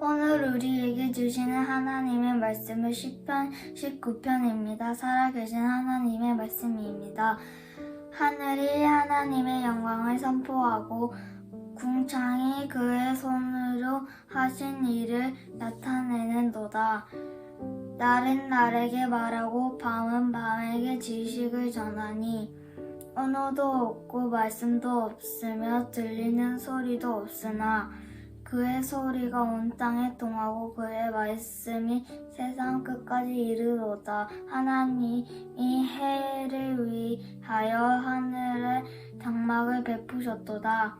오늘 우리에게 주시는 하나님의 말씀은 시편 19편입니다. 살아계신 하나님의 말씀입니다. 하늘이 하나님의 영광을 선포하고 궁창이 그의 손으로 하신 일을 나타내는 도다. 날은 날에게 말하고 밤은 밤에게 지식을 전하니 언어도 없고 말씀도 없으며 들리는 소리도 없으나 그의 소리가 온 땅에 통하고 그의 말씀이 세상 끝까지 이르도다. 하나님이 해를 위하여 하늘에 장막을 베푸셨도다.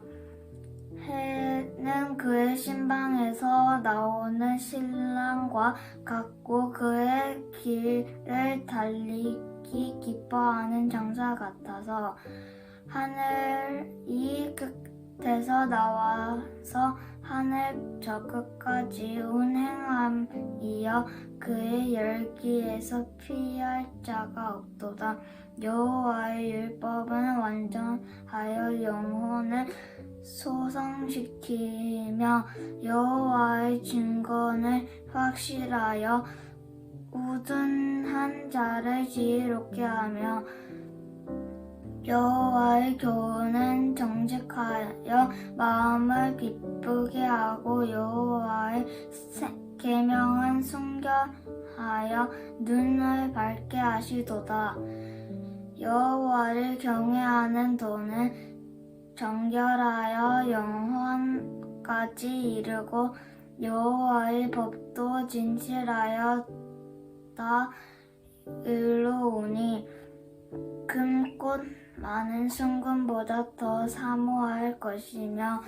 해는 그의 신방에서 나오는 신랑과 같고 그의 길을 달리기 기뻐하는 장사 같아서 하늘이 끝에서 나와서 하늘 저 끝까지 운행함이여 그의 열기에서 피할 자가 없도다. 여호와의 율법은 완전하여 영혼을 소성시키며 여호와의 증거는 확실하여 우둔한 자를 지혜롭게 하며 여호와의 교훈은 정직하여 마음을 기쁘게 하고 여호와의 세- 계명은 순결하여 눈을 밝게 하시도다. 여호와를 경외하는 도는 정결하여 영혼까지 이르고 여호와의 법도 진실하여 다 의로우니 금꽃 많은 순금보다 더 사모할 것이며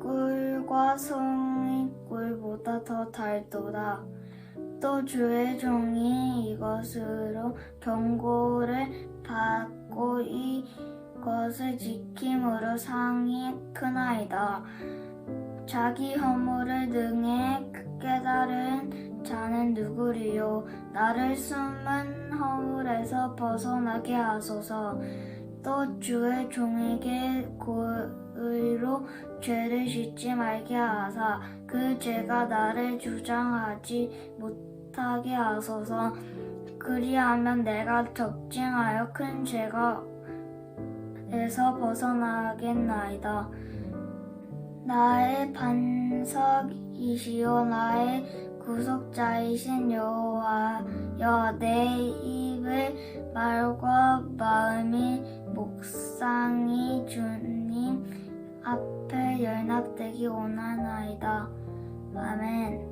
꿀과 송이 꿀보다 더 달도다. 또 주의 종이 이것으로 경고를 받고 이것을 지킴으로 상이 크나이다. 자기 허물을 능히 깨달은 자 는 누구리요? 나를 숨은 허물에서 벗어나게 하소서. 또 주의 종에게 고의로 죄를 짓지 말게 하사 그 죄가 나를 주장하지 못하게 하소서. 그리하면 내가 적증하여 큰 죄가 에서 벗어나겠나이다. 나의 반석이시요 나의 구속자이신 여호와여 내 입을 말과 마음이 묵상이 주님 앞에 연합되기 원하나이다. 아멘.